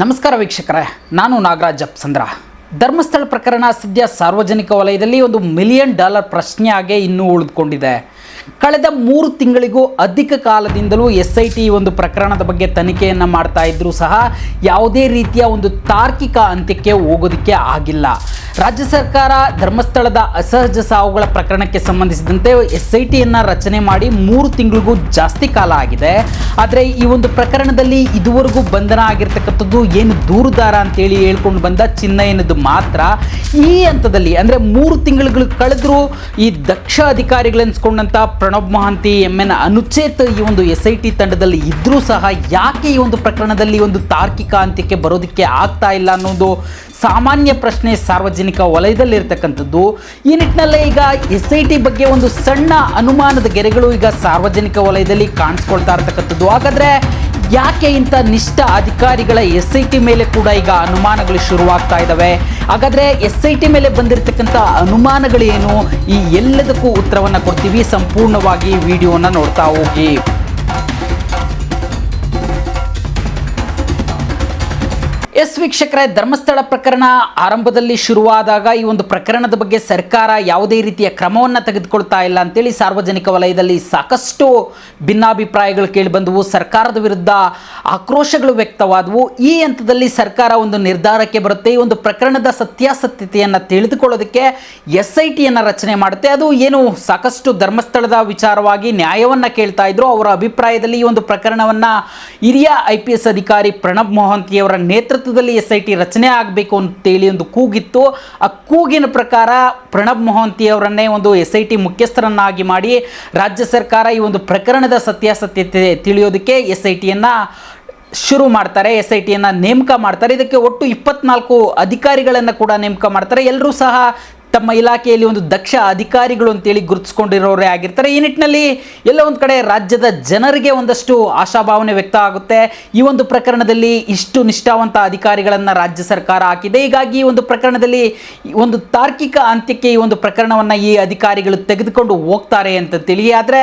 ನಮಸ್ಕಾರ ವೀಕ್ಷಕರೇ, ನಾನು ನಾಗರಾಜ್ ಅಪ್ಸಂದ್ರ ಧರ್ಮಸ್ಥಳ ಪ್ರಕರಣ ಸದ್ಯ ಸಾರ್ವಜನಿಕ ವಲಯದಲ್ಲಿ ಒಂದು ಮಿಲಿಯನ್ ಡಾಲರ್ ಪ್ರಶ್ನೆಯಾಗೆ ಇನ್ನೂ ಉಳಿದುಕೊಂಡಿದೆ. ಕಳೆದ ಮೂರು ತಿಂಗಳಿಗೂ ಅಧಿಕ ಕಾಲದಿಂದಲೂ ಎಸ್ ಐ ಟಿ ಒಂದು ಪ್ರಕರಣದ ಬಗ್ಗೆ ತನಿಖೆಯನ್ನು ಮಾಡ್ತಾ ಇದ್ದರೂ ಸಹ ಯಾವುದೇ ರೀತಿಯ ಒಂದು ತಾರ್ಕಿಕ ಅಂತ್ಯಕ್ಕೆ ಹೋಗೋದಕ್ಕೆ ಆಗಿಲ್ಲ. ರಾಜ್ಯ ಸರ್ಕಾರ ಧರ್ಮಸ್ಥಳದ ಅಸಹಜ ಸಾವುಗಳ ಪ್ರಕರಣಕ್ಕೆ ಸಂಬಂಧಿಸಿದಂತೆ ಎಸ್ ಐ ಟಿಯನ್ನು ರಚನೆ ಮಾಡಿ ಮೂರು ತಿಂಗಳಿಗೂ ಜಾಸ್ತಿ ಕಾಲ ಆಗಿದೆ. ಆದರೆ ಈ ಒಂದು ಪ್ರಕರಣದಲ್ಲಿ ಇದುವರೆಗೂ ಬಂಧನ ಆಗಿರ್ತಕ್ಕಂಥದ್ದು ಏನು ದೂರುದಾರ ಅಂತೇಳಿ ಹೇಳ್ಕೊಂಡು ಬಂದ ಚಿನ್ನಯ್ಯನದು ಮಾತ್ರ. ಈ ಹಂತದಲ್ಲಿ ಅಂದರೆ ಮೂರು ತಿಂಗಳುಗಳು ಕಳೆದರೂ ಈ ದಕ್ಷ ಅಧಿಕಾರಿಗಳೆನ್ಸ್ಕೊಂಡಂಥ ಪ್ರಣಬ್ ಮಹಾಂತಿ ಎಂ ಎನ್ ಅನುಚೇತ್ ಈ ಒಂದು ಎಸ್ ಐ ಟಿ ತಂಡದಲ್ಲಿ ಇದ್ರೂ ಸಹ ಯಾಕೆ ಈ ಒಂದು ಪ್ರಕರಣದಲ್ಲಿ ಒಂದು ತಾರ್ಕಿಕ ಅಂತ್ಯಕ್ಕೆ ಬರೋದಕ್ಕೆ ಆಗ್ತಾ ಇಲ್ಲ ಅನ್ನೋದು ಸಾಮಾನ್ಯ ಪ್ರಶ್ನೆ ಸಾರ್ವಜನಿಕ ವಲಯದಲ್ಲಿರ್ತಕ್ಕಂಥದ್ದು. ಈ ನಿಟ್ಟಿನಲ್ಲೇ ಈಗ ಎಸ್ ಐ ಟಿ ಬಗ್ಗೆ ಒಂದು ಸಣ್ಣ ಅನುಮಾನದ ಗೆರೆಗಳು ಈಗ ಸಾರ್ವಜನಿಕ ವಲಯದಲ್ಲಿ ಕಾಣಿಸ್ಕೊಳ್ತಾ ಇರ್ತಕ್ಕಂಥದ್ದು. ಹಾಗಾದ್ರೆ ಯಾಕೆ ಇಂಥ ನಿಷ್ಠ ಅಧಿಕಾರಿಗಳ ಎಸ್ ಐ ಟಿ ಮೇಲೆ ಕೂಡ ಈಗ ಅನುಮಾನಗಳು ಶುರುವಾಗ್ತಾ ಇದ್ದಾವೆ ಹಾಗಾದ್ರೆ ಎಸ್ ಐ ಟಿ ಮೇಲೆ ಬಂದಿರತಕ್ಕಂತ ಅನುಮಾನಗಳೇನು? ಈ ಎಲ್ಲದಕ್ಕೂ ಉತ್ತರವನ್ನು ಕೊಡ್ತೀವಿ. ಸಂಪೂರ್ಣವಾಗಿ ವಿಡಿಯೋನ ನೋಡ್ತಾ ಹೋಗಿ. ಎಸ್ ವೀಕ್ಷಕರೇ, ಧರ್ಮಸ್ಥಳ ಪ್ರಕರಣ ಆರಂಭದಲ್ಲಿ ಶುರುವಾದಾಗ ಈ ಒಂದು ಪ್ರಕರಣದ ಬಗ್ಗೆ ಸರ್ಕಾರ ಯಾವುದೇ ರೀತಿಯ ಕ್ರಮವನ್ನು ತೆಗೆದುಕೊಳ್ತಾ ಇಲ್ಲ ಅಂತೇಳಿ ಸಾರ್ವಜನಿಕ ವಲಯದಲ್ಲಿ ಸಾಕಷ್ಟು ಭಿನ್ನಾಭಿಪ್ರಾಯಗಳು ಕೇಳಿಬಂದವು ಸರ್ಕಾರದ ವಿರುದ್ಧ ಆಕ್ರೋಶಗಳು ವ್ಯಕ್ತವಾದವು. ಈ ಹಂತದಲ್ಲಿ ಸರ್ಕಾರ ಒಂದು ನಿರ್ಧಾರಕ್ಕೆ ಬರುತ್ತೆ. ಈ ಒಂದು ಪ್ರಕರಣದ ಸತ್ಯಾಸತ್ಯತೆಯನ್ನು ತಿಳಿದುಕೊಳ್ಳೋದಕ್ಕೆ ಎಸ್ ಐ ಟಿಯನ್ನು ರಚನೆ ಮಾಡುತ್ತೆ. ಅದು ಏನು ಸಾಕಷ್ಟು ಧರ್ಮಸ್ಥಳದ ವಿಚಾರವಾಗಿ ನ್ಯಾಯವನ್ನು ಕೇಳ್ತಾ ಇದ್ರು. ಅವರ ಅಭಿಪ್ರಾಯದಲ್ಲಿ ಈ ಒಂದು ಪ್ರಕರಣವನ್ನು ಹಿರಿಯ ಐ ಪಿ ಎಸ್ ಅಧಿಕಾರಿ ಪ್ರಣಬ್ ಮೊಹಂತಿಯವರ ನೇತೃತ್ವದಲ್ಲಿ ಎಸ್ ಐ ಟಿ ರಚನೆ ಆಗಬೇಕು ಅಂತೇಳಿ ಒಂದು ಕೂಗಿತ್ತು. ಆ ಕೂಗಿನ ಪ್ರಕಾರ ಪ್ರಣಬ್ ಮೊಹಂತಿ ಅವರನ್ನೇ ಒಂದು ಎಸ್ ಐ ಟಿ ಮುಖ್ಯಸ್ಥರನ್ನಾಗಿ ಮಾಡಿ ರಾಜ್ಯ ಸರ್ಕಾರ ಈ ಒಂದು ಪ್ರಕರಣದ ಸತ್ಯಾಸತ್ಯತೆ ತಿಳಿಯೋದಕ್ಕೆ ಎಸ್ ಐ ಟಿಯನ್ನು ಶುರು ಮಾಡ್ತಾರೆ ಎಸ್ ಐ ಟಿಯನ್ನು ನೇಮಕ ಮಾಡ್ತಾರೆ. ಇದಕ್ಕೆ ಒಟ್ಟು ಇಪ್ಪತ್ನಾಲ್ಕು ಅಧಿಕಾರಿಗಳನ್ನು ಕೂಡ ನೇಮಕ ಮಾಡ್ತಾರೆ. ಎಲ್ಲರೂ ಸಹ ತಮ್ಮ ಇಲಾಖೆಯಲ್ಲಿ ಒಂದು ದಕ್ಷ ಅಧಿಕಾರಿಗಳು ಅಂತೇಳಿ ಗುರುತಿಸ್ಕೊಂಡಿರೋರೇ ಆಗಿರ್ತಾರೆ. ಈ ನಿಟ್ಟಿನಲ್ಲಿ ಎಲ್ಲ ಒಂದು ಕಡೆ ರಾಜ್ಯದ ಜನರಿಗೆ ಒಂದಷ್ಟು ಆಶಾಭಾವನೆ ವ್ಯಕ್ತ ಆಗುತ್ತೆ. ಈ ಒಂದು ಪ್ರಕರಣದಲ್ಲಿ ಇಷ್ಟು ನಿಷ್ಠಾವಂತ ಅಧಿಕಾರಿಗಳನ್ನು ರಾಜ್ಯ ಸರ್ಕಾರ ಹಾಕಿದೆ. ಹೀಗಾಗಿ ಈ ಒಂದು ಪ್ರಕರಣದಲ್ಲಿ ಒಂದು ತಾರ್ಕಿಕ ಅಂತ್ಯಕ್ಕೆ ಈ ಒಂದು ಪ್ರಕರಣವನ್ನು ಈ ಅಧಿಕಾರಿಗಳು ತೆಗೆದುಕೊಂಡು ಹೋಗ್ತಾರೆ ಅಂತ ಆದರೆ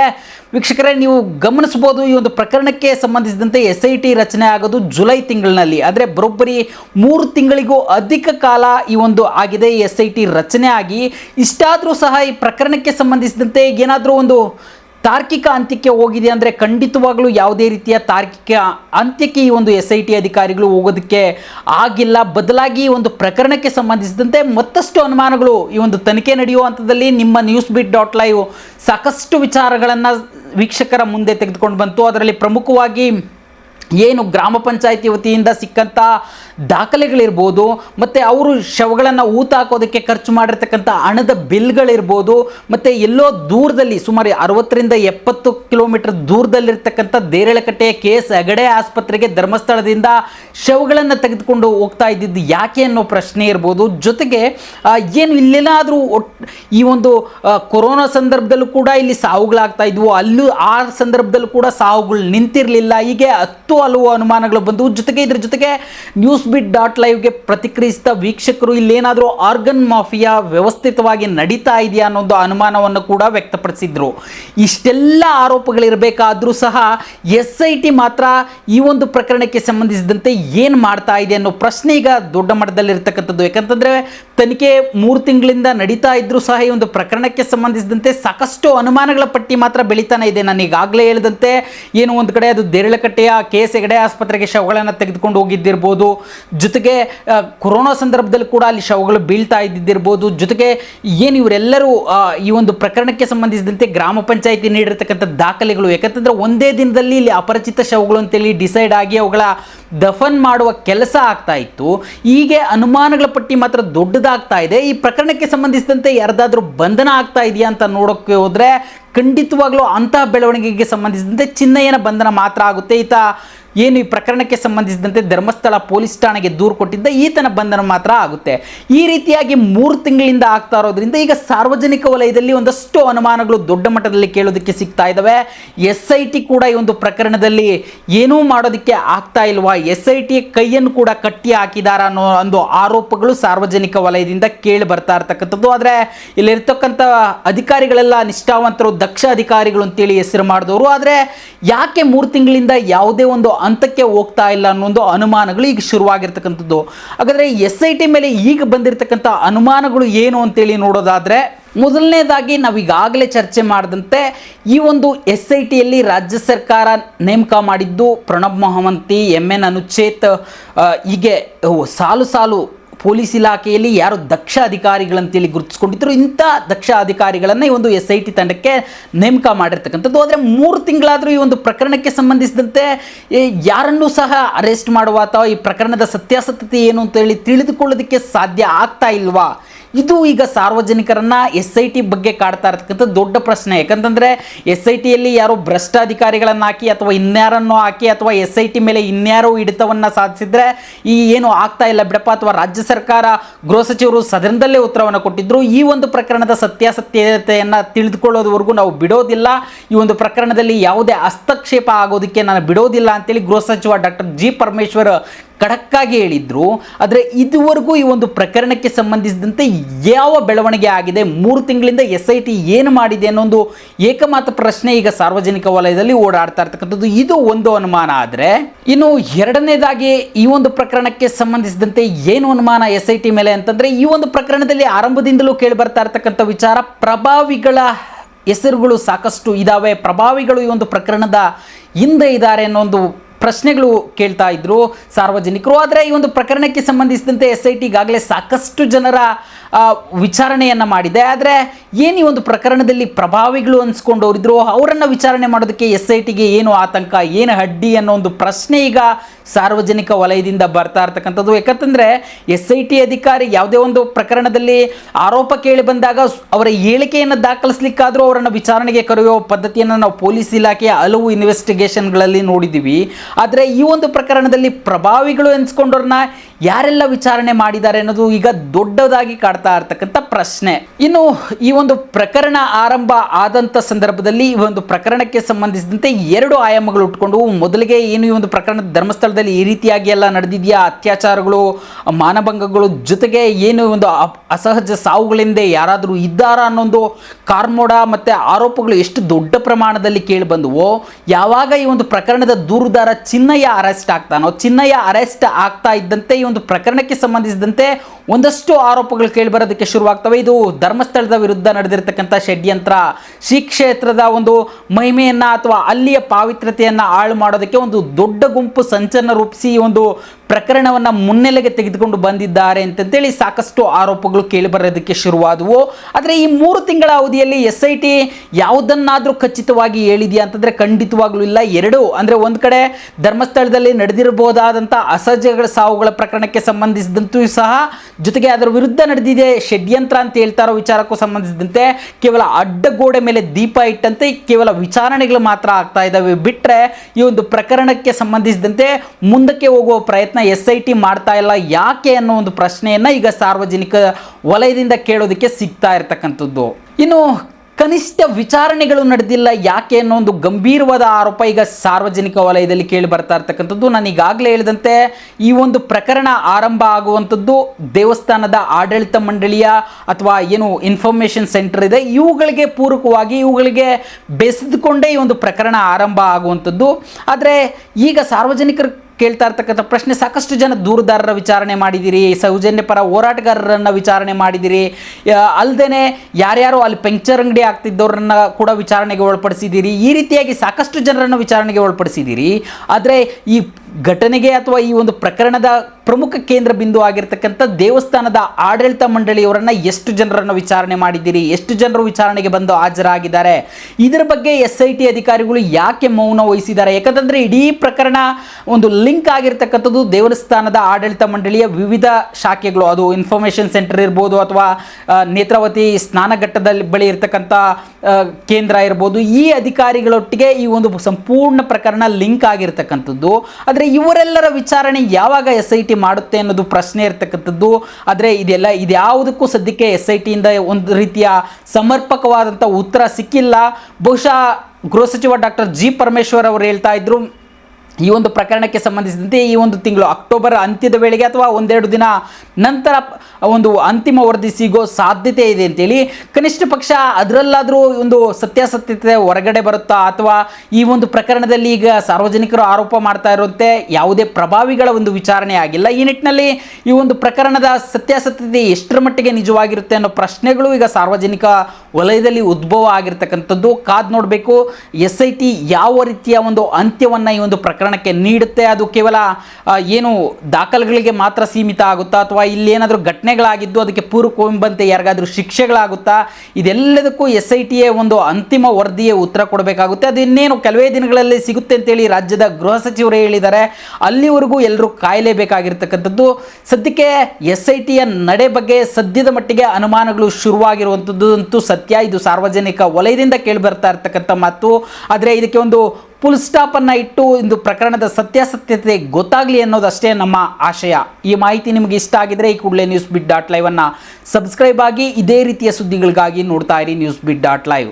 ವೀಕ್ಷಕರೇ, ನೀವು ಗಮನಿಸ್ಬೋದು ಈ ಒಂದು ಪ್ರಕರಣಕ್ಕೆ ಸಂಬಂಧಿಸಿದಂತೆ ಎಸ್ ಐ ಟಿ ರಚನೆ ಆಗೋದು ಜುಲೈ ತಿಂಗಳಿನಲ್ಲಿ. ಆದರೆ ಬರೋಬ್ಬರಿ ಮೂರು ತಿಂಗಳಿಗೂ ಅಧಿಕ ಕಾಲ ಈ ಒಂದು ಆಗಿದೆ ಎಸ್ ಐ ಟಿ ರಚನೆ ಆಗಿ. ಇಷ್ಟಾದರೂ ಸಹ ಈ ಪ್ರಕರಣಕ್ಕೆ ಸಂಬಂಧಿಸಿದಂತೆ ಏನಾದರೂ ಒಂದು ತಾರ್ಕಿಕ ಅಂತ್ಯಕ್ಕೆ ಹೋಗಿದೆ ಅಂದರೆ ಖಂಡಿತವಾಗಲೂ ಯಾವುದೇ ರೀತಿಯ ತಾರ್ಕಿಕ ಅಂತ್ಯಕ್ಕೆ ಈ ಒಂದು ಎಸ್ ಐ ಟಿ ಅಧಿಕಾರಿಗಳು ಹೋಗೋದಕ್ಕೆ ಆಗಿಲ್ಲ. ಬದಲಾಗಿ ಈ ಒಂದು ಪ್ರಕರಣಕ್ಕೆ ಸಂಬಂಧಿಸಿದಂತೆ ಮತ್ತಷ್ಟು ಅನುಮಾನಗಳು ಈ ಒಂದು ತನಿಖೆ ನಡೆಯುವ ಹಂತದಲ್ಲಿ ನಿಮ್ಮ ನ್ಯೂಸ್ ಬಿಟ್ ಡಾಟ್ ಲೈವ್ ಸಾಕಷ್ಟು ವಿಚಾರಗಳನ್ನು ವೀಕ್ಷಕರ ಮುಂದೆ ತೆಗೆದುಕೊಂಡು ಬಂತು. ಅದರಲ್ಲಿ ಪ್ರಮುಖವಾಗಿ ಏನು ಗ್ರಾಮ ಪಂಚಾಯಿತಿ ವತಿಯಿಂದ ಸಿಕ್ಕಂಥ ದಾಖಲೆಗಳಿರ್ಬೋದು, ಮತ್ತು ಅವರು ಶವಗಳನ್ನು ಊತ ಹಾಕೋದಕ್ಕೆ ಖರ್ಚು ಮಾಡಿರ್ತಕ್ಕಂಥ ಹಣದ ಬಿಲ್ಗಳಿರ್ಬೋದು, ಮತ್ತು ಎಲ್ಲೋ ದೂರದಲ್ಲಿ ಸುಮಾರು ಅರವತ್ತರಿಂದ ಎಪ್ಪತ್ತು ಕಿಲೋಮೀಟರ್ ದೂರದಲ್ಲಿರ್ತಕ್ಕಂಥ ದೇರಳಕಟ್ಟೆಯ ಕೆ ಎಸ್ ಹೆಗಡೆ ಆಸ್ಪತ್ರೆಗೆ ಧರ್ಮಸ್ಥಳದಿಂದ ಶವಗಳನ್ನು ತೆಗೆದುಕೊಂಡು ಹೋಗ್ತಾ ಇದ್ದಿದ್ದು ಯಾಕೆ ಅನ್ನೋ ಪ್ರಶ್ನೆ ಇರ್ಬೋದು. ಜೊತೆಗೆ ಏನು ಇಲ್ಲೆಲ್ಲಾದರೂ ಈ ಒಂದು ಕೊರೋನಾ ಸಂದರ್ಭದಲ್ಲೂ ಕೂಡ ಇಲ್ಲಿ ಸಾವುಗಳಾಗ್ತಾ ಇದ್ವು. ಅಲ್ಲೂ ಆ ಸಂದರ್ಭದಲ್ಲೂ ಕೂಡ ಸಾವುಗಳು ನಿಂತಿರಲಿಲ್ಲ. ಹೀಗೆ ಹತ್ತು ಹಲವು ಅನುಮಾನಗಳು ಬಂದವು ಜೊತೆಗೆ ಇದ್ರ ಜೊತೆಗೆ ನ್ಯೂಸ್ ಬಿಟ್ ಡಾಟ್ ಲೈವ್ಗೆ ಪ್ರತಿಕ್ರಿಯಿಸಿದ ವೀಕ್ಷಕರು ಇಲ್ಲೇನಾದರೂ ಆರ್ಗನ್ ಮಾಫಿಯಾ ವ್ಯವಸ್ಥಿತವಾಗಿ ನಡೀತಾ ಇದೆಯಾ ಅನ್ನೋದು ಅನುಮಾನವನ್ನು ಕೂಡ ವ್ಯಕ್ತಪಡಿಸಿದ್ರು. ಇಷ್ಟೆಲ್ಲ ಆರೋಪಗಳಿರಬೇಕಾದರೂ ಸಹ ಎಸ್ ಐ ಟಿ ಮಾತ್ರ ಈ ಒಂದು ಪ್ರಕರಣಕ್ಕೆ ಸಂಬಂಧಿಸಿದಂತೆ ಏನು ಮಾಡ್ತಾ ಇದೆ ಅನ್ನೋ ಪ್ರಶ್ನೆ ಈಗ ದೊಡ್ಡ ಮಟ್ಟದಲ್ಲಿರ್ತಕ್ಕಂಥದ್ದು. ಯಾಕಂತಂದರೆ ತನಿಖೆ ಮೂರು ತಿಂಗಳಿಂದ ನಡೀತಾ ಇದ್ರೂ ಸಹ ಈ ಒಂದು ಪ್ರಕರಣಕ್ಕೆ ಸಂಬಂಧಿಸಿದಂತೆ ಸಾಕಷ್ಟು ಅನುಮಾನಗಳ ಪಟ್ಟಿ ಮಾತ್ರ ಬೆಳೀತಾನೆ ಇದೆ. ನಾನು ಈಗಾಗಲೇ ಹೇಳಿದಂತೆ, ಏನು ಒಂದು ಕಡೆ ಅದು ದೇರಳಕಟ್ಟೆಯ ಕೆ ಎಸ್ ಹೆಗಡೆ ಆಸ್ಪತ್ರೆಗೆ ಶವಗಳನ್ನು ತೆಗೆದುಕೊಂಡು ಹೋಗಿದ್ದಿರ್ಬೋದು. ಜೊತೆಗೆ ಕೊರೋನಾ ಸಂದರ್ಭದಲ್ಲಿ ಕೂಡ ಅಲ್ಲಿ ಶವಗಳು ಬೀಳ್ತಾ ಇದ್ದಿದ್ದಿರ್ಬೋದು ಜೊತೆಗೆ ಏನು ಇವರೆಲ್ಲರೂ ಈ ಒಂದು ಪ್ರಕರಣಕ್ಕೆ ಸಂಬಂಧಿಸಿದಂತೆ ಗ್ರಾಮ ಪಂಚಾಯಿತಿ ನೀಡಿರ್ತಕ್ಕಂಥ ದಾಖಲೆಗಳು. ಯಾಕಂತಂದ್ರೆ ಒಂದೇ ದಿನದಲ್ಲಿ ಇಲ್ಲಿ ಅಪರಿಚಿತ ಶವಗಳು ಅಂತೇಳಿ ಡಿಸೈಡ್ ಆಗಿ ಅವುಗಳ ದಫನ್ ಮಾಡುವ ಕೆಲಸ ಆಗ್ತಾ ಇತ್ತು. ಹೀಗೆ ಅನುಮಾನಗಳ ಪಟ್ಟಿ ಮಾತ್ರ ದೊಡ್ಡದಾಗ್ತಾ ಇದೆ. ಈ ಪ್ರಕರಣಕ್ಕೆ ಸಂಬಂಧಿಸಿದಂತೆ ಯಾರ್ದಾದ್ರೂ ಬಂಧನ ಆಗ್ತಾ ಇದೆಯಾ ಅಂತ ನೋಡೋಕ್ಕೆ ಹೋದ್ರೆ ಖಂಡಿತವಾಗ್ಲೂ ಅಂತಹ ಬೆಳವಣಿಗೆಗೆ ಸಂಬಂಧಿಸಿದಂತೆ ಚಿನ್ನಯ್ಯನ ಬಂಧನ ಮಾತ್ರ ಆಗುತ್ತೆ. ಈತ ಏನು ಈ ಪ್ರಕರಣಕ್ಕೆ ಸಂಬಂಧಿಸಿದಂತೆ ಧರ್ಮಸ್ಥಳ ಪೊಲೀಸ್ ಠಾಣೆಗೆ ದೂರು ಕೊಟ್ಟಿದ್ದ ಈತನ ಬಂಧನ ಮಾತ್ರ ಆಗುತ್ತೆ. ಈ ರೀತಿಯಾಗಿ ಮೂರು ತಿಂಗಳಿಂದ ಆಗ್ತಾ ಇರೋದ್ರಿಂದ ಈಗ ಸಾರ್ವಜನಿಕ ವಲಯದಲ್ಲಿ ಒಂದಷ್ಟು ಅನುಮಾನಗಳು ದೊಡ್ಡ ಮಟ್ಟದಲ್ಲಿ ಕೇಳೋದಕ್ಕೆ ಸಿಗ್ತಾ ಇದ್ದಾವೆ ಎಸ್ ಐ ಟಿ ಕೂಡ ಈ ಒಂದು ಪ್ರಕರಣದಲ್ಲಿ ಏನೂ ಮಾಡೋದಕ್ಕೆ ಆಗ್ತಾ ಇಲ್ವಾ? ಎಸ್ ಐ ಟಿ ಕೈಯನ್ನು ಕೂಡ ಕಟ್ಟಿ ಹಾಕಿದಾರ ಅನ್ನೋ ಒಂದು ಆರೋಪಗಳು ಸಾರ್ವಜನಿಕ ವಲಯದಿಂದ ಕೇಳಿ ಬರ್ತಾ ಇರ್ತಕ್ಕಂಥದ್ದು. ಆದರೆ ಇಲ್ಲಿರ್ತಕ್ಕಂಥ ಅಧಿಕಾರಿಗಳೆಲ್ಲ ನಿಷ್ಠಾವಂತರು, ದಕ್ಷ ಅಧಿಕಾರಿಗಳು ಅಂತೇಳಿ ಹೆಸರು ಮಾಡಿದವರು. ಆದರೆ ಯಾಕೆ ಮೂರು ತಿಂಗಳಿಂದ ಯಾವುದೇ ಒಂದು ಹಂತಕ್ಕೆ ಹೋಗ್ತಾ ಇಲ್ಲ ಅನ್ನೋ ಒಂದು ಅನುಮಾನಗಳು ಈಗ ಶುರುವಾಗಿರ್ತಕ್ಕಂಥದ್ದು. ಹಾಗಾದರೆ ಎಸ್ ಐ ಟಿ ಮೇಲೆ ಈಗ ಬಂದಿರತಕ್ಕಂಥ ಅನುಮಾನಗಳು ಏನು ಅಂತೇಳಿ ನೋಡೋದಾದರೆ, ಮೊದಲನೇದಾಗಿ ನಾವು ಈಗಾಗಲೇ ಚರ್ಚೆ ಮಾಡಿದಂತೆ ಈ ಒಂದು ಎಸ್ ಐ ಟಿಯಲ್ಲಿ ರಾಜ್ಯ ಸರ್ಕಾರ ನೇಮಕ ಮಾಡಿದ್ದು ಪ್ರಣಬ್ ಮಹವಂತಿ ಎಂ ಎನ್ ಅನುಚೇತ್ ಹೀಗೆ ಸಾಲು ಸಾಲು ಪೊಲೀಸ್ ಇಲಾಖೆಯಲ್ಲಿ ಯಾರು ದಕ್ಷ ಅಧಿಕಾರಿಗಳಂತೇಳಿ ಗುರುತಿಸ್ಕೊಂಡಿದ್ರು, ಇಂಥ ದಕ್ಷ ಅಧಿಕಾರಿಗಳನ್ನು ಈ ಒಂದು ಎಸ್ ಐ ಟಿ ತಂಡಕ್ಕೆ ನೇಮಕ ಮಾಡಿರ್ತಕ್ಕಂಥದ್ದು. ಆದರೆ ಮೂರು ತಿಂಗಳಾದರೂ ಈ ಒಂದು ಪ್ರಕರಣಕ್ಕೆ ಸಂಬಂಧಿಸಿದಂತೆ ಯಾರನ್ನೂ ಸಹ ಅರೆಸ್ಟ್ ಮಾಡುವ ಅಥವಾ ಈ ಪ್ರಕರಣದ ಸತ್ಯಾಸತ್ಯತೆ ಏನು ಅಂತೇಳಿ ತಿಳಿದುಕೊಳ್ಳೋದಕ್ಕೆ ಸಾಧ್ಯ ಆಗ್ತಾ ಇಲ್ವಾ? ಇದು ಈಗ ಸಾರ್ವಜನಿಕರನ್ನ ಎಸ್ ಐ ಟಿ ಬಗ್ಗೆ ಕಾಡ್ತಾ ಇರತಕ್ಕಂಥ ದೊಡ್ಡ ಪ್ರಶ್ನೆ. ಯಾಕಂತಂದ್ರೆ ಎಸ್ ಐ ಟಿಯಲ್ಲಿ ಯಾರೋ ಭ್ರಷ್ಟ ಅಧಿಕಾರಿಗಳನ್ನು ಹಾಕಿ ಅಥವಾ ಇನ್ಯಾರನ್ನು ಹಾಕಿ ಅಥವಾ ಎಸ್ ಐ ಟಿ ಮೇಲೆ ಇನ್ಯಾರೋ ಹಿಡಿತವನ್ನ ಸಾಧಿಸಿದ್ರೆ ಈ ಏನು ಆಗ್ತಾ ಇಲ್ಲ ಬಿಡಪ್ಪ? ಅಥವಾ ರಾಜ್ಯ ಸರ್ಕಾರ ಗೃಹ ಸಚಿವರು ಸದನದಲ್ಲೇ ಉತ್ತರವನ್ನು ಕೊಟ್ಟಿದ್ರು. ಈ ಒಂದು ಪ್ರಕರಣದ ಸತ್ಯಾಸತ್ಯತೆಯನ್ನು ತಿಳಿದುಕೊಳ್ಳೋದವರೆಗೂ ನಾವು ಬಿಡೋದಿಲ್ಲ. ಈ ಒಂದು ಪ್ರಕರಣದಲ್ಲಿ ಯಾವುದೇ ಹಸ್ತಕ್ಷೇಪ ಆಗೋದಕ್ಕೆ ನಾನು ಬಿಡೋದಿಲ್ಲ ಅಂತೇಳಿ ಗೃಹ ಸಚಿವ ಡಾಕ್ಟರ್ ಜಿ ಪರಮೇಶ್ವರ್ ಖಡಕ್ಕಾಗಿ ಹೇಳಿದ್ರು, ಆದರೆ ಇದುವರೆಗೂ ಈ ಒಂದು ಪ್ರಕರಣಕ್ಕೆ ಸಂಬಂಧಿಸಿದಂತೆ ಯಾವ ಬೆಳವಣಿಗೆ ಆಗಿದೆ, ಮೂರು ತಿಂಗಳಿಂದ ಎಸ್ ಐ ಟಿ ಏನು ಮಾಡಿದೆ ಅನ್ನೋ ಒಂದು ಏಕಮಾತ್ರ ಪ್ರಶ್ನೆ ಈಗ ಸಾರ್ವಜನಿಕ ವಲಯದಲ್ಲಿ ಓಡಾಡ್ತಾ ಇರ್ತಕ್ಕಂಥದ್ದು. ಇದು ಒಂದು ಅನುಮಾನ ಆದರೆ, ಇನ್ನು ಎರಡನೇದಾಗಿ ಈ ಒಂದು ಪ್ರಕರಣಕ್ಕೆ ಸಂಬಂಧಿಸಿದಂತೆ ಏನು ಅನುಮಾನ ಎಸ್ ಐ ಟಿ ಮೇಲೆ ಅಂತಂದ್ರೆ, ಈ ಒಂದು ಪ್ರಕರಣದಲ್ಲಿ ಆರಂಭದಿಂದಲೂ ಕೇಳಿ ಬರ್ತಾ ಇರ್ತಕ್ಕಂಥ ವಿಚಾರ, ಪ್ರಭಾವಿಗಳ ಹೆಸರುಗಳು ಸಾಕಷ್ಟು ಇದ್ದಾವೆ ಪ್ರಭಾವಿಗಳು ಈ ಒಂದು ಪ್ರಕರಣದ ಹಿಂದೆ ಇದ್ದಾರೆ ಅನ್ನೋ ಒಂದು ಪ್ರಶ್ನೆಗಳು ಕೇಳ್ತಾ ಇದ್ರು ಸಾರ್ವಜನಿಕರು. ಆದರೆ ಈ ಒಂದು ಪ್ರಕರಣಕ್ಕೆ ಸಂಬಂಧಿಸಿದಂತೆ ಎಸ್ ಐ ಟಿಗಾಗಲೇ ಸಾಕಷ್ಟು ಜನರ ವಿಚಾರಣೆಯನ್ನು ಮಾಡಿದೆ. ಆದರೆ ಏನು ಈ ಒಂದು ಪ್ರಕರಣದಲ್ಲಿ ಪ್ರಭಾವಿಗಳು ಅನ್ಸ್ಕೊಂಡವರಿದ್ರು ಅವರನ್ನು ವಿಚಾರಣೆ ಮಾಡೋದಕ್ಕೆ ಎಸ್ ಐ ಟಿಗೆ ಏನು ಆತಂಕ, ಏನು ಅಡ್ಡಿ ಅನ್ನೋ ಒಂದು ಪ್ರಶ್ನೆ ಈಗ ಸಾರ್ವಜನಿಕ ವಲಯದಿಂದ ಬರ್ತಾ ಇರ್ತಕ್ಕಂಥದ್ದು. ಯಾಕಂತಂದರೆ ಎಸ್ ಐ ಟಿ ಅಧಿಕಾರಿ ಯಾವುದೇ ಒಂದು ಪ್ರಕರಣದಲ್ಲಿ ಆರೋಪ ಕೇಳಿ ಬಂದಾಗ ಅವರ ಹೇಳಿಕೆಯನ್ನು ದಾಖಲಿಸ್ಲಿಕ್ಕಾದರೂ ಅವರನ್ನು ವಿಚಾರಣೆಗೆ ಕರೆಯುವ ಪದ್ಧತಿಯನ್ನು ನಾವು ಪೊಲೀಸ್ ಇಲಾಖೆಯ ಹಲವು ಇನ್ವೆಸ್ಟಿಗೇಷನ್ಗಳಲ್ಲಿ ನೋಡಿದ್ದೀವಿ ಆದರೆ ಈ ಒಂದು ಪ್ರಕರಣದಲ್ಲಿ ಪ್ರಭಾವಿಗಳು ಎನ್ಸ್ಕೊಂಡವ್ರನ್ನ ಯಾರೆಲ್ಲ ವಿಚಾರಣೆ ಮಾಡಿದ್ದಾರೆ ಅನ್ನೋದು ಈಗ ದೊಡ್ಡದಾಗಿ ಕಾಡ್ತಾ ಇರ್ತಕ್ಕಂಥ ಪ್ರಶ್ನೆ. ಇನ್ನು ಈ ಒಂದು ಪ್ರಕರಣ ಆರಂಭ ಆದಂಥ ಸಂದರ್ಭದಲ್ಲಿ ಈ ಒಂದು ಪ್ರಕರಣಕ್ಕೆ ಸಂಬಂಧಿಸಿದಂತೆ ಎರಡು ಆಯಾಮಗಳು ಉಟ್ಕೊಂಡು ಮೊದಲಿಗೆ ಏನು ಈ ಒಂದು ಪ್ರಕರಣ ಧರ್ಮಸ್ಥಳದಲ್ಲಿ ಈ ರೀತಿಯಾಗಿ ಎಲ್ಲ ನಡೆದಿದೆಯಾ? ಅತ್ಯಾಚಾರಗಳು, ಮಾನಭಂಗಗಳು ಜೊತೆಗೆ ಏನು ಒಂದು ಅಸಹಜ ಸಾವುಗಳಿಂದ ಯಾರಾದರೂ ಇದ್ದಾರಾ ಅನ್ನೊಂದು ಕಾರ್ಮೋಡ ಮತ್ತು ಆರೋಪಗಳು ಎಷ್ಟು ದೊಡ್ಡ ಪ್ರಮಾಣದಲ್ಲಿ ಕೇಳಿ ಬಂದವೋ, ಯಾವಾಗ ಈ ಒಂದು ಪ್ರಕರಣದ ದೂರುದಾರ ಚಿನ್ನಯ್ಯ ಅರೆಸ್ಟ್ ಆಗ್ತಾನೋ, ಚಿನ್ನಯ್ಯ ಅರೆಸ್ಟ್ ಆಗ್ತಾ ಇದ್ದಂತೆ ಈ ಒಂದು ಪ್ರಕರಣಕ್ಕೆ ಸಂಬಂಧಿಸಿದಂತೆ ಒಂದಷ್ಟು ಆರೋಪಗಳು ಕೇಳಿಬರೋದಕ್ಕೆ ಶುರುವಾಗ್ತವೆ. ಇದು ಧರ್ಮಸ್ಥಳದ ವಿರುದ್ಧ ನಡೆದಿರ್ತಕ್ಕಂಥ ಷಡ್ಯಂತ್ರ. ಶ್ರೀ ಕ್ಷೇತ್ರದ ಒಂದು ಮಹಿಮೆಯನ್ನ ಅಥವಾ ಅಲ್ಲಿಯ ಪಾವಿತ್ರತೆಯನ್ನ ಹಾಳು ಮಾಡೋದಕ್ಕೆ ಒಂದು ದೊಡ್ಡ ಗುಂಪು ಸಂಚನ ರೂಪಿಸಿ ಈ ಒಂದು ಪ್ರಕರಣವನ್ನ ಮುನ್ನೆಲೆಗೆ ತೆಗೆದುಕೊಂಡು ಬಂದಿದ್ದಾರೆ ಅಂತಂತೇಳಿ ಸಾಕಷ್ಟು ಆರೋಪಗಳು ಕೇಳಿಬರೋದಕ್ಕೆ ಶುರುವಾದವು. ಆದರೆ ಈ ಮೂರು ತಿಂಗಳ ಅವಧಿಯಲ್ಲಿ ಎಸ್ ಐ ಟಿ ಯಾವುದನ್ನಾದರೂ ಖಚಿತವಾಗಿ ಹೇಳಿದೆಯಾ ಅಂತಂದರೆ ಖಂಡಿತವಾಗಲೂ ಇಲ್ಲ. ಎರಡು, ಅಂದರೆ ಒಂದು ಕಡೆ ಧರ್ಮಸ್ಥಳದಲ್ಲಿ ನಡೆದಿರಬಹುದಾದಂಥ ಅಸಹಜಗಳ ಸಾವುಗಳ ಪ್ರಕರಣಕ್ಕೆ ಸಂಬಂಧಿಸಿದಂತೂ ಸಹ ಜೊತೆಗೆ ಅದರ ವಿರುದ್ಧ ನಡೆದಿದೆ, ಷಡ್ಯಂತ್ರ ಅಂತ ಹೇಳ್ತಾ ಇರೋ ವಿಚಾರಕ್ಕೂ ಸಂಬಂಧಿಸಿದಂತೆ ಕೇವಲ ಅಡ್ಡಗೋಡೆ ಮೇಲೆ ದೀಪ ಇಟ್ಟಂತೆ ಕೇವಲ ವಿಚಾರಣೆಗಳು ಮಾತ್ರ ಆಗ್ತಾ ಇದ್ದಾವೆ. ಬಿಟ್ಟರೆ ಈ ಒಂದು ಪ್ರಕರಣಕ್ಕೆ ಸಂಬಂಧಿಸಿದಂತೆ ಮುಂದಕ್ಕೆ ಹೋಗುವ ಪ್ರಯತ್ನ ಎಸ್ ಐ ಟಿ ಮಾಡ್ತಾ ಇಲ್ಲ, ಯಾಕೆ ಅನ್ನೋ ಒಂದು ಪ್ರಶ್ನೆಯನ್ನು ಈಗ ಸಾರ್ವಜನಿಕ ವಲಯದಿಂದ ಕೇಳೋದಕ್ಕೆ ಸಿಗ್ತಾ ಇರತಕ್ಕಂಥದ್ದು. ಇನ್ನು ಕನಿಷ್ಠ ವಿಚಾರಣೆಗಳು ನಡೆದಿಲ್ಲ, ಯಾಕೆ ಅನ್ನೋ ಒಂದು ಗಂಭೀರವಾದ ಆರೋಪ ಈಗ ಸಾರ್ವಜನಿಕ ವಲಯದಲ್ಲಿ ಕೇಳಿ ಬರ್ತಾ ಇರ್ತಕ್ಕಂಥದ್ದು. ನಾನು ಈಗಾಗಲೇ ಹೇಳಿದಂತೆ, ಈ ಒಂದು ಪ್ರಕರಣ ಆರಂಭ ಆಗುವಂಥದ್ದು ದೇವಸ್ಥಾನದ ಆಡಳಿತ ಮಂಡಳಿಯ ಅಥವಾ ಏನು ಇನ್ಫಾರ್ಮೇಷನ್ ಸೆಂಟರ್ ಇದೆ, ಇವುಗಳಿಗೆ ಪೂರಕವಾಗಿ, ಇವುಗಳಿಗೆ ಬೆಸೆದುಕೊಂಡೇ ಈ ಒಂದು ಪ್ರಕರಣ ಆರಂಭ ಆಗುವಂಥದ್ದು. ಆದರೆ ಈಗ ಸಾರ್ವಜನಿಕರು ಕೇಳ್ತಾ ಇರ್ತಕ್ಕಂಥ ಪ್ರಶ್ನೆ ಸಾಕಷ್ಟು ಜನ ದೂರದಾರರ ವಿಚಾರಣೆ ಮಾಡಿದಿರಿ ಸೌಜನ್ಯ ಪರ ಹೋರಾಟಗಾರರನ್ನ ವಿಚಾರಣೆ ಮಾಡಿದಿರಿ. ಅಲ್ಲದೆ ಯಾರ್ಯಾರು ಅಲ್ಲಿ ಪಂಕ್ಚರ್ ಅಂಗಡಿ ಆಗ್ತಿದ್ದವ್ರನ್ನ ಕೂಡ ವಿಚಾರಣೆಗೆ ಒಳಪಡಿಸಿದ್ದೀರಿ ಈ ರೀತಿಯಾಗಿ ಸಾಕಷ್ಟು ಜನರನ್ನು ವಿಚಾರಣೆಗೆ ಒಳಪಡಿಸಿದ್ದೀರಿ ಆದರೆ ಈ ಘಟನೆಗೆ ಅಥವಾ ಈ ಒಂದು ಪ್ರಕರಣದ ಪ್ರಮುಖ ಕೇಂದ್ರ ಬಿಂದು ಆಗಿರ್ತಕ್ಕಂಥ ದೇವಸ್ಥಾನದ ಆಡಳಿತ ಮಂಡಳಿಯವರನ್ನ ಎಷ್ಟು ಜನರನ್ನು ವಿಚಾರಣೆ ಮಾಡಿದ್ದೀರಿ? ಎಷ್ಟು ಜನರು ವಿಚಾರಣೆಗೆ ಬಂದು ಹಾಜರಾಗಿದ್ದಾರೆ? ಇದರ ಬಗ್ಗೆ ಎಸ್ ಐ ಟಿ ಅಧಿಕಾರಿಗಳು ಯಾಕೆ ಮೌನ ವಹಿಸಿದ್ದಾರೆ? ಯಾಕಂತಂದ್ರೆ ಇಡೀ ಪ್ರಕರಣ ಒಂದು ಲಿಂಕ್ ಆಗಿರ್ತಕ್ಕಂಥದ್ದು ದೇವಸ್ಥಾನದ ಆಡಳಿತ ಮಂಡಳಿಯ ವಿವಿಧ ಶಾಖೆಗಳು. ಅದು ಇನ್ಫಾರ್ಮೇಷನ್ ಸೆಂಟರ್ ಇರ್ಬೋದು ಅಥವಾ ನೇತ್ರಾವತಿ ಸ್ನಾನಘಟ್ಟದಲ್ಲಿ ಬಳಿ ಇರ್ತಕ್ಕಂಥ ಕೇಂದ್ರ ಇರ್ಬೋದು. ಈ ಅಧಿಕಾರಿಗಳೊಟ್ಟಿಗೆ ಈ ಒಂದು ಸಂಪೂರ್ಣ ಪ್ರಕರಣ ಲಿಂಕ್ ಆಗಿರ್ತಕ್ಕಂಥದ್ದು. ಆದರೆ ಇವರೆಲ್ಲರ ವಿಚಾರಣೆ ಯಾವಾಗ ಎಸ್ ಐ ಟಿ ಮಾಡುತ್ತೆ ಅನ್ನೋದು ಪ್ರಶ್ನೆ ಇರ್ತಕ್ಕಂಥದ್ದು. ಆದರೆ ಇದೆಲ್ಲ ಇದ್ಯಾವುದಕ್ಕೂ ಸದ್ಯಕ್ಕೆ ಎಸ್ ಐ ಟಿಯಿಂದ ಒಂದು ರೀತಿಯ ಸಮರ್ಪಕವಾದಂಥ ಉತ್ತರ ಸಿಕ್ಕಿಲ್ಲ. ಬಹುಶಃ ಗೃಹ ಸಚಿವ ಡಾಕ್ಟರ್ ಜಿ ಪರಮೇಶ್ವರ್ ಅವರು ಹೇಳ್ತಾ ಇದ್ರು ಈ ಒಂದು ಪ್ರಕರಣಕ್ಕೆ ಸಂಬಂಧಿಸಿದಂತೆ ಈ ಒಂದು ತಿಂಗಳು ಅಕ್ಟೋಬರ್ ಅಂತ್ಯದ ವೇಳೆಗೆ ಅಥವಾ ಒಂದೆರಡು ದಿನ ನಂತರ ಒಂದು ಅಂತಿಮ ವರದಿ ಸಿಗೋ ಸಾಧ್ಯತೆ ಇದೆ ಅಂತೇಳಿ ಕನಿಷ್ಠ ಪಕ್ಷ ಅದರಲ್ಲಾದರೂ ಒಂದು ಸತ್ಯಾಸತ್ಯತೆ ಹೊರಗಡೆ ಬರುತ್ತಾ ಅಥವಾ ಈ ಒಂದು ಪ್ರಕರಣದಲ್ಲಿ ಈಗ ಸಾರ್ವಜನಿಕರು ಆರೋಪ ಮಾಡ್ತಾ ಇರುವಂತೆ ಯಾವುದೇ ಪ್ರಭಾವಿಗಳ ಒಂದು ವಿಚಾರಣೆ ಆಗಿಲ್ಲ. ಈ ನಿಟ್ಟಿನಲ್ಲಿ ಈ ಒಂದು ಪ್ರಕರಣದ ಸತ್ಯಾಸತ್ಯತೆ ಎಷ್ಟರ ಮಟ್ಟಿಗೆ ನಿಜವಾಗಿರುತ್ತೆ ಅನ್ನೋ ಪ್ರಶ್ನೆಗಳು ಈಗ ಸಾರ್ವಜನಿಕ ವಲಯದಲ್ಲಿ ಉದ್ಭವ ಆಗಿರ್ತಕ್ಕಂಥದ್ದು. ಕಾದ್ ನೋಡಬೇಕು, ಎಸ್ ಐ ಟಿ ಯಾವ ರೀತಿಯ ಒಂದು ಅಂತ್ಯವನ್ನು ಈ ಒಂದು ಪ್ರಕರಣಕ್ಕೆ ನೀಡುತ್ತೆ? ಅದು ಕೇವಲ ಏನು ದಾಖಲೆಗಳಿಗೆ ಮಾತ್ರ ಸೀಮಿತ ಆಗುತ್ತಾ? ಅಥವಾ ಇಲ್ಲೇನಾದರೂ ಘಟನೆಗಳಾಗಿದ್ದು ಅದಕ್ಕೆ ಪೂರಕವೆಂಬಂತೆ ಯಾರಿಗಾದರೂ ಶಿಕ್ಷೆಗಳಾಗುತ್ತಾ? ಇದೆಲ್ಲದಕ್ಕೂ ಎಸ್ ಐ ಟಿಯ ಒಂದು ಅಂತಿಮ ವರದಿಯೇ ಉತ್ತರ ಕೊಡಬೇಕಾಗುತ್ತೆ. ಅದು ಇನ್ನೇನು ಕೆಲವೇ ದಿನಗಳಲ್ಲಿ ಸಿಗುತ್ತೆ ಅಂತೇಳಿ ರಾಜ್ಯದ ಗೃಹ ಸಚಿವರು ಹೇಳಿದ್ದಾರೆ. ಅಲ್ಲಿವರೆಗೂ ಎಲ್ಲರೂ ಕಾಯಲೇಬೇಕಾಗಿರ್ತಕ್ಕಂಥದ್ದು. ಸದ್ಯಕ್ಕೆ ಎಸ್ ಐ ಟಿಯ ನಡೆ ಬಗ್ಗೆ ಸದ್ಯದ ಮಟ್ಟಿಗೆ ಅನುಮಾನಗಳು ಶುರುವಾಗಿರುವಂಥದ್ದು ಅಂತೂ ಸತ್ಯ. ಇದು ಸಾರ್ವಜನಿಕ ವಲಯದಿಂದ ಕೇಳಿಬರ್ತಾ ಇರ್ತಕ್ಕಂಥ ಮಾತು. ಆದರೆ ಇದಕ್ಕೆ ಒಂದು ಫುಲ್ ಸ್ಟಾಪನ್ನು ಇಟ್ಟು ಇಂದು ಪ್ರಕರಣದ ಸತ್ಯಾಸತ್ಯತೆ ಗೊತ್ತಾಗಲಿ ಅನ್ನೋದಷ್ಟೇ ನಮ್ಮ ಆಶಯ. ಈ ಮಾಹಿತಿ ನಿಮಗೆ ಇಷ್ಟ ಆಗಿದ್ರೆ ಈ ಕೂಡಲೇ ನ್ಯೂಸ್ ಬಿಟ್ ಡಾಟ್ ಲೈವನ್ನು ಸಬ್ಸ್ಕ್ರೈಬ್ ಆಗಿ ಇದೇ ರೀತಿಯ ಸುದ್ದಿಗಳಿಗಾಗಿ ನೋಡ್ತಾ ಇರಿ ನ್ಯೂಸ್ ಬಿಟ್ ಡಾಟ್ ಲೈವ್